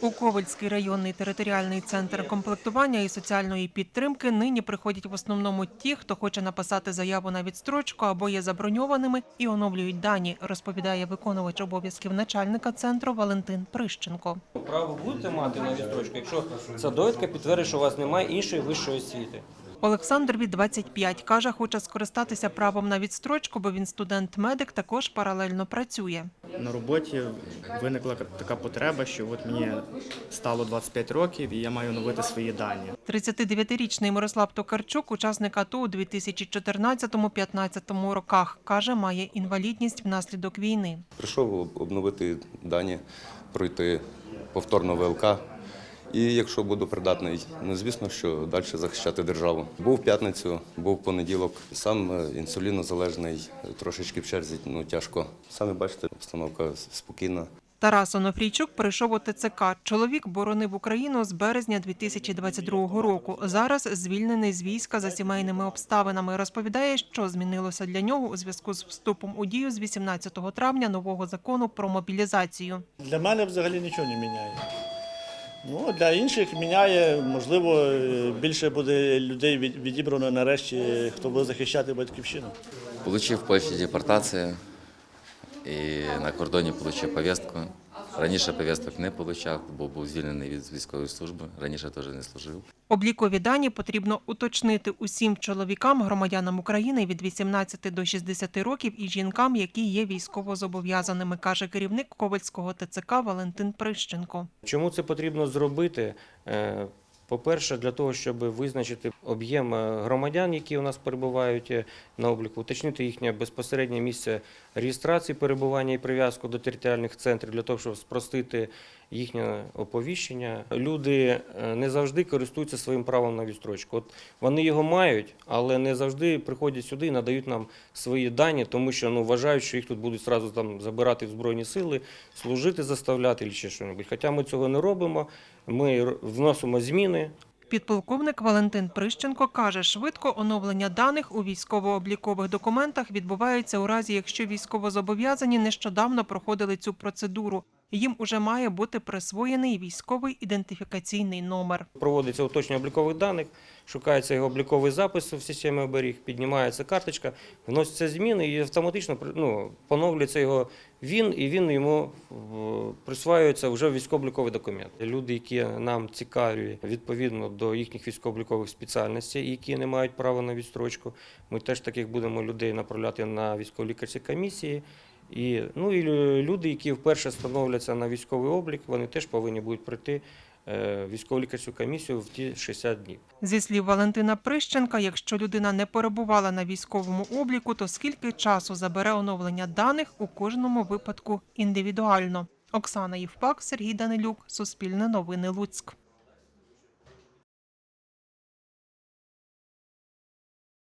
У Ковальський районний територіальний центр комплектування і соціальної підтримки нині приходять в основному ті, хто хоче написати заяву на відстрочку або є заброньованими і оновлюють дані, розповідає виконувач обов'язків начальника центру Валентин Прищенко. Право будете мати на відстрочку, якщо ця довідка підтвердить, що у вас немає іншої вищої освіти. Олександрові 25, каже, хоче скористатися правом на відстрочку, бо він студент-медик, також паралельно працює. На роботі виникла така потреба, що от мені стало 25 років і я маю оновити свої дані. 39-річний Мирослав Токарчук, учасник АТО у 2014-15 роках, каже, має інвалідність внаслідок війни. Прийшов обновити дані, пройти повторно ВЛК. І якщо буду придатний, ну звісно, що далі захищати державу. Був п'ятницю, був понеділок. Сам е, інсулінозалежний, трошечки в черзі, ну тяжко. Самі бачите, обстановка спокійна. Тарас Онофрійчук прийшов у ТЦК. Чоловік боронив Україну з березня 2022 року. Зараз звільнений з війська за сімейними обставинами. Розповідає, що змінилося для нього у зв'язку з вступом у дію з 18 травня нового закону про мобілізацію. Для мене взагалі нічого не міняє. Ну, для інших міняє, можливо, е, більше буде людей від- відібрано нарешті, хто буде захищати батьківщину. Получив Польщі депортацію і на кордоні отримав повістку. Раніше повісток не отримав, бо був звільнений від військової служби. Раніше теж не служив. Облікові дані потрібно уточнити усім чоловікам, громадянам України від 18 до 60 років і жінкам, які є військовозобов'язаними, каже керівник Ковальського ТЦК Валентин Прищенко. Чому це потрібно зробити? По-перше, для того, щоб визначити об'єм е, громадян, які у нас перебувають е, на обліку, уточнити їхнє безпосереднє місце реєстрації перебування і прив'язку до територіальних центрів, для того, щоб спростити їхнє оповіщення. Люди е, не завжди користуються своїм правом на відстрочку. От вони його мають, але не завжди приходять сюди і надають нам свої дані, тому що ну, вважають, що їх тут будуть зразу там забирати в Збройні сили, служити заставляти чи ще щось. Хоча ми цього не робимо. Ми вносимо зміни, Підполковник Валентин Прищенко каже, швидко оновлення даних у військово-облікових документах відбувається у разі, якщо військовозобов'язані нещодавно проходили цю процедуру. Їм уже має бути присвоєний військовий ідентифікаційний номер. проводиться уточнення облікових даних, шукається його обліковий запис в системі оберіг, піднімається карточка, вносяться зміни і автоматично ну, поновлюється його він, і він йому присваюється вже військово-обліковий документ. Люди, які нам цікаві відповідно до їхніх військово-облікових спеціальностей, які не мають права на відстрочку, ми теж таких будемо людей направляти на військово-лікарські комісії. І, ну, і люди, які вперше становляться на військовий облік, вони теж повинні будуть пройти е, військово-лікарську комісію в ті 60 днів. Зі слів Валентина Прищенка, якщо людина не перебувала на військовому обліку, то скільки часу забере оновлення даних у кожному випадку індивідуально. Оксана Євпак, Сергій Данилюк, Суспільне новини Луцьк.